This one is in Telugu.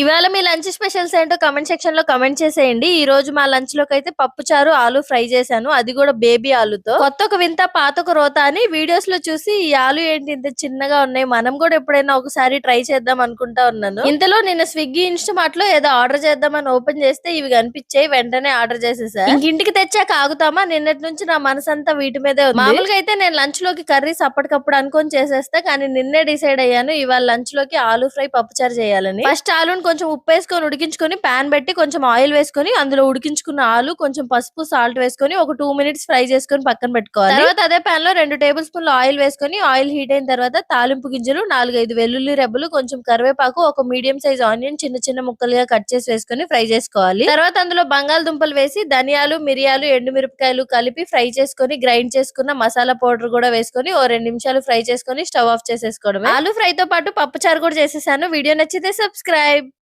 ఇవాళ మీ లంచ్ స్పెషల్స్ ఏంటో కమెంట్ సెక్షన్లో కమెంట్ చేసేయండి. ఈ రోజు మా లంచ్లోకి అయితే పప్పు చారు ఆలు ఫ్రై చేశాను. అది కూడా బేబీ ఆలుతో. కొత్త ఒక వింత పాత ఒక రోత అని వీడియోస్లో చూసి ఈ ఆలు ఏంటి ఇంత చిన్నగా ఉన్నాయి? మనం కూడా ఎప్పుడైనా ఒకసారి ట్రై చేద్దాం అనుకుంటా ఉన్నాను. ఇంతలో నిన్న స్విగ్గీ ఇన్స్టమార్ట్లో ఏదో ఆర్డర్ చేద్దామని ఓపెన్ చేస్తే ఇవి కనిపించాయి. వెంటనే ఆర్డర్ చేసేసా. ఇంటికి తెచ్చాక ఆగుతామా? నిన్నటి నుంచి నా మనసంతా వీటి మీదే మామూలుగా అయితే నేను లంచ్లోకి కర్రీస్ అప్పటికప్పుడు అనుకొని చేసేస్తా కానీ నిన్నే డిసైడ్ అయ్యాను ఇవాళ లంచ్లోకి ఆలు ఫ్రై పప్పుచారు చేయాలని. ఫస్ట్ ఆలు కొంచెం ఉప్పు వేసుకొని ఉడికించుకొని పాన్ పెట్టి కొంచెం ఆయిల్ వేసుకొని అందులో ఉడికించుకున్న ఆలు కొంచెం పసుపు సాల్ట్ వేసుకొని ఒక టూ మినిట్స్ ఫ్రై చేసుకొని పక్కన పెట్టుకోవాలి. తర్వాత అదే ప్యాన్లో రెండు టేబుల్ స్పూన్లు ఆయిల్ వేసుకొని ఆయిల్ హీట్ అయిన తర్వాత తాలింపు గింజలు నాలుగైదు వెల్లుల్లి రెబ్బలు కొంచెం కరివేపాకు ఒక మీడియం సైజ్ ఆనియన్ చిన్న చిన్న ముక్కలుగా కట్ చేసి వేసుకొని ఫ్రై చేసుకోవాలి. తర్వాత అందులో బంగాళదుంపలు వేసి ధనియాలు మిరియాలు ఎండుమిరపకాయలు కలిపి ఫ్రై చేసుకొని గ్రైండ్ చేసుకున్న మసాలా పౌడర్ కూడా వేసుకొని ఓ రెండు నిమిషాలు ఫ్రై చేసుకొని స్టవ్ ఆఫ్ చేసేసుకోవడం ఆలు ఫ్రై తో పాటు పప్పు చారు కూడా చేసేసాను. వీడియో నచ్చితే సబ్స్క్రైబ్